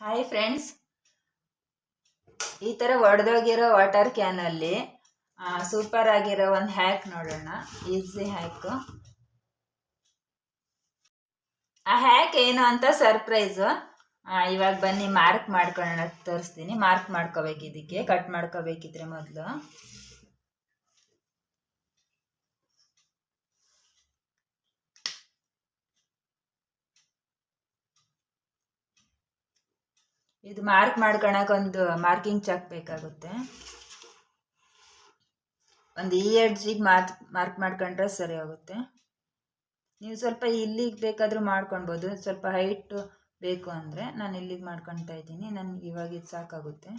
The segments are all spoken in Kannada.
ಹಾಯ್ ಫ್ರೆಂಡ್ಸ್ ಈ ಥರ ಒಡೆದೋಗಿರೋ ವಾಟರ್ ಕ್ಯಾನಲ್ಲಿ ಸೂಪರ್ ಆಗಿರೋ ಒಂದು ಹ್ಯಾಕ್ ನೋಡೋಣ. ಈಸಿ ಹ್ಯಾಕ್ ಆ ಹ್ಯಾಕ್ ಏನು ಅಂತ ಸರ್ಪ್ರೈಸು ಇವಾಗ ಬನ್ನಿ ಮಾರ್ಕ್ ಮಾಡ್ಕೊಳ್ಳೋಣ ತೋರಿಸ್ತೀನಿ. ಮಾರ್ಕ್ ಮಾಡ್ಕೋಬೇಕು ಇದಕ್ಕೆ ಕಟ್ ಮಾಡ್ಕೋಬೇಕಿದ್ರೆ ಮೊದಲು. ಇದು ಮಾರ್ಕ್ ಮಾಡ್ಕೊಳಕ್ಕೆ ಒಂದು ಮಾರ್ಕಿಂಗ್ ಚಾಕ್ ಬೇಕಾಗುತ್ತೆ. ಒಂದು ಈ ಎಡ್ಜಿಗೆ ಮಾರ್ಕ್ ಮಾರ್ಕ್ ಮಾಡ್ಕೊಂಡ್ರೆ ಸರಿ ಹೋಗುತ್ತೆ ನೀವು ಸ್ವಲ್ಪ ಇಲ್ಲಿಗೆ ಬೇಕಾದರೂ ಮಾಡ್ಕೊಳ್ಬೋದು. ಸ್ವಲ್ಪ ಹೈಟು ಬೇಕು ಅಂದರೆ ನಾನು ಇಲ್ಲಿಗೆ ಮಾಡ್ಕೊತಾ ಇದ್ದೀನಿ. ನನಗೆ ಇವಾಗ ಇದು ಸಾಕಾಗುತ್ತೆ.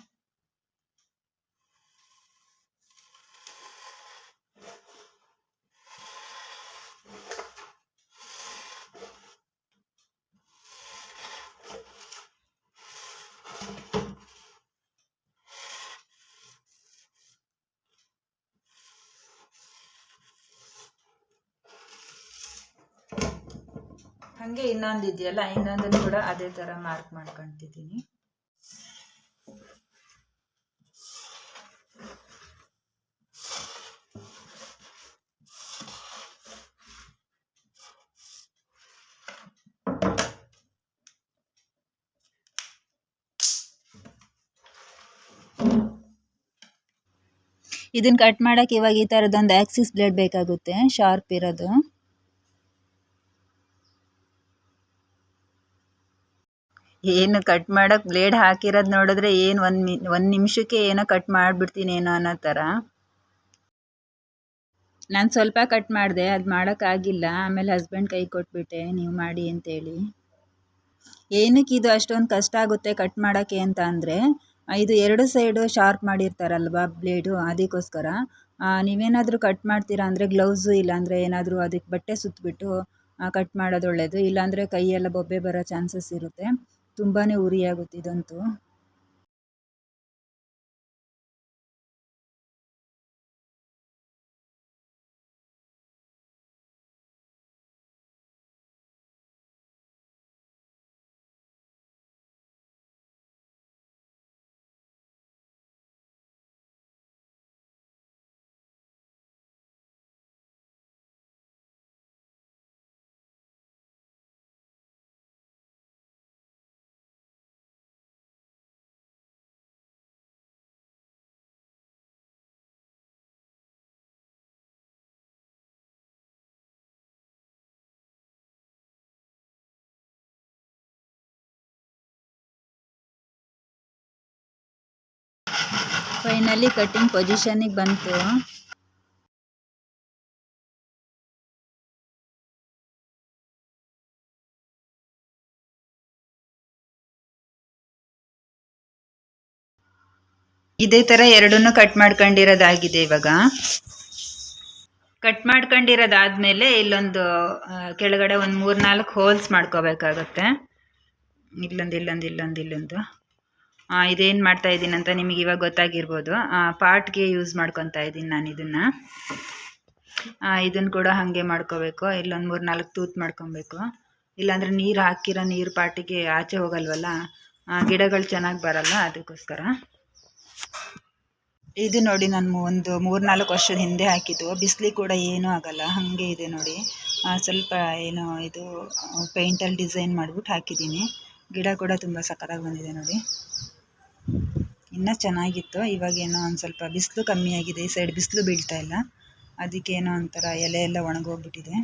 ಹಾಗೆ ಇನ್ನೊಂದು ಇದೆಯಲ್ಲ, ಇನ್ನೊಂದನ್ನು ಕೂಡ ಅದೇ ಥರ ಮಾರ್ಕ್ ಮಾಡ್ಕೊತಿದ್ದೀನಿ. ಇದನ್ನ ಕಟ್ ಮಾಡಕ್ಕೆ ಇವಾಗ ಈ ಥರದ್ದೊಂದು ಆಕ್ಸಿಸ್ ಬ್ಲೇಡ್ ಬೇಕಾಗುತ್ತೆ ಶಾರ್ಪ್ ಇರೋದು. ಏನು ಕಟ್ ಮಾಡೋಕೆ ಬ್ಲೇಡ್ ಹಾಕಿರೋದು ನೋಡಿದ್ರೆ ಏನು ಒಂದು ಮಿ ಒಂದು ನಿಮಿಷಕ್ಕೆ ಏನೋ ಕಟ್ ಮಾಡಿಬಿಡ್ತೀನೇನೋ ಅನ್ನೋ ಥರ ನಾನು ಸ್ವಲ್ಪ ಕಟ್ ಮಾಡಿದೆ, ಅದು ಮಾಡೋಕ್ಕಾಗಿಲ್ಲ ಆಮೇಲೆ ಹಸ್ಬೆಂಡ್ ಕೈ ಕೊಟ್ಬಿಟ್ಟೆ, ನೀವು ಮಾಡಿ ಅಂತೇಳಿ. ಏನಕ್ಕೆ ಇದು ಅಷ್ಟೊಂದು ಕಷ್ಟ ಆಗುತ್ತೆ ಕಟ್ ಮಾಡೋಕ್ಕೆ ಅಂತ ಅಂದರೆ, ಇದು ಎರಡು ಸೈಡು ಶಾರ್ಪ್ ಮಾಡಿರ್ತಾರಲ್ವಾ ಬ್ಲೇಡು ಅದಕ್ಕೋಸ್ಕರ. ನೀವೇನಾದರೂ ಕಟ್ ಮಾಡ್ತೀರಾ ಅಂದರೆ ಗ್ಲೌಸು ಇಲ್ಲಾಂದರೆ ಏನಾದರೂ ಅದಕ್ಕೆ ಬಟ್ಟೆ ಸುತ್ತಬಿಟ್ಟು ಕಟ್ ಮಾಡೋದು ಒಳ್ಳೆಯದು ಇಲ್ಲಾಂದರೆ ಕೈಯೆಲ್ಲ ಬೊಬ್ಬೆ ಬರೋ ಚಾನ್ಸಸ್ ಇರುತ್ತೆ. ತುಂಬಾ ಉರಿಯಾಗುತ್ತೆ ಫೈನಲಿ ಕಟ್ಟಿಂಗ್ ಪೊಸಿಷನಿಗೆ ಬಂತು. ಇದೇ ಥರ ಎರಡನ್ನೂ ಕಟ್ ಮಾಡ್ಕೊಂಡಿರೋದಾಗಿದೆ ಇವಾಗ. ಕಟ್ ಮಾಡ್ಕೊಂಡಿರೋದಾದ್ಮೇಲೆ ಇಲ್ಲೊಂದು ಕೆಳಗಡೆ ಒಂದು ಮೂರು ನಾಲ್ಕು ಹೋಲ್ಸ್ ಮಾಡ್ಕೋಬೇಕಾಗತ್ತೆ. ಇಲ್ಲೊಂದು ಇಲ್ಲೊಂದು ಇಲ್ಲೊಂದು ಇಲ್ಲೊಂದು. ಇದೇನು ಮಾಡ್ತಾ ಇದ್ದೀನಿ ಅಂತ ನಿಮಗೆ ಇವಾಗ ಗೊತ್ತಾಗಿರ್ಬೋದು. ಪಾಟ್ಗೆ ಯೂಸ್ ಮಾಡ್ಕೊತಾ ಇದ್ದೀನಿ ನಾನು ಇದನ್ನು. ಇದನ್ನು ಕೂಡ ಹಾಗೆ ಮಾಡ್ಕೋಬೇಕು. ಇಲ್ಲೊಂದು ಮೂರು ನಾಲ್ಕು ತೂತ್ ಮಾಡ್ಕೊಬೇಕು. ಇಲ್ಲಾಂದರೆ ನೀರು ಹಾಕಿರೋ ನೀರು ಪಾಟಿಗೆ ಆಚೆ ಹೋಗಲ್ವಲ್ಲ? ಗಿಡಗಳು ಚೆನ್ನಾಗಿ ಬರಲ್ಲ ಅದಕ್ಕೋಸ್ಕರ. ಇದು ನೋಡಿ ನಾನು ಒಂದು ಮೂರು ನಾಲ್ಕು ವರ್ಷದ ಹಿಂದೆ ಹಾಕಿದ್ದು. ಬಿಸಿಲಿಗೆ ಕೂಡ ಏನೂ ಆಗಲ್ಲ. ಹಾಗೆ ಇದೆ ನೋಡಿ. ಸ್ವಲ್ಪ ಏನು ಇದು ಪೇಂಟಲ್ಲಿ ಡಿಸೈನ್ ಮಾಡಿಬಿಟ್ಟು ಹಾಕಿದ್ದೀನಿ. ಗಿಡ ಕೂಡ ತುಂಬ ಸಕ್ಕತ್ತಾಗಿ ಬಂದಿದೆ ನೋಡಿ. ಇನ್ನೂ ಚೆನ್ನಾಗಿತ್ತು. ಇವಾಗೇನೋ ಒಂದು ಸ್ವಲ್ಪ ಬಿಸಿಲು ಕಮ್ಮಿಯಾಗಿದೆ ಈ ಸೈಡ್ ಬಿಸಿಲು ಬೀಳ್ತಾ ಇಲ್ಲ. ಅದಕ್ಕೇನೋ ಒಂಥರ ಎಲೆ ಎಲ್ಲ ಒಣಗೋಗ್ಬಿಟ್ಟಿದೆ.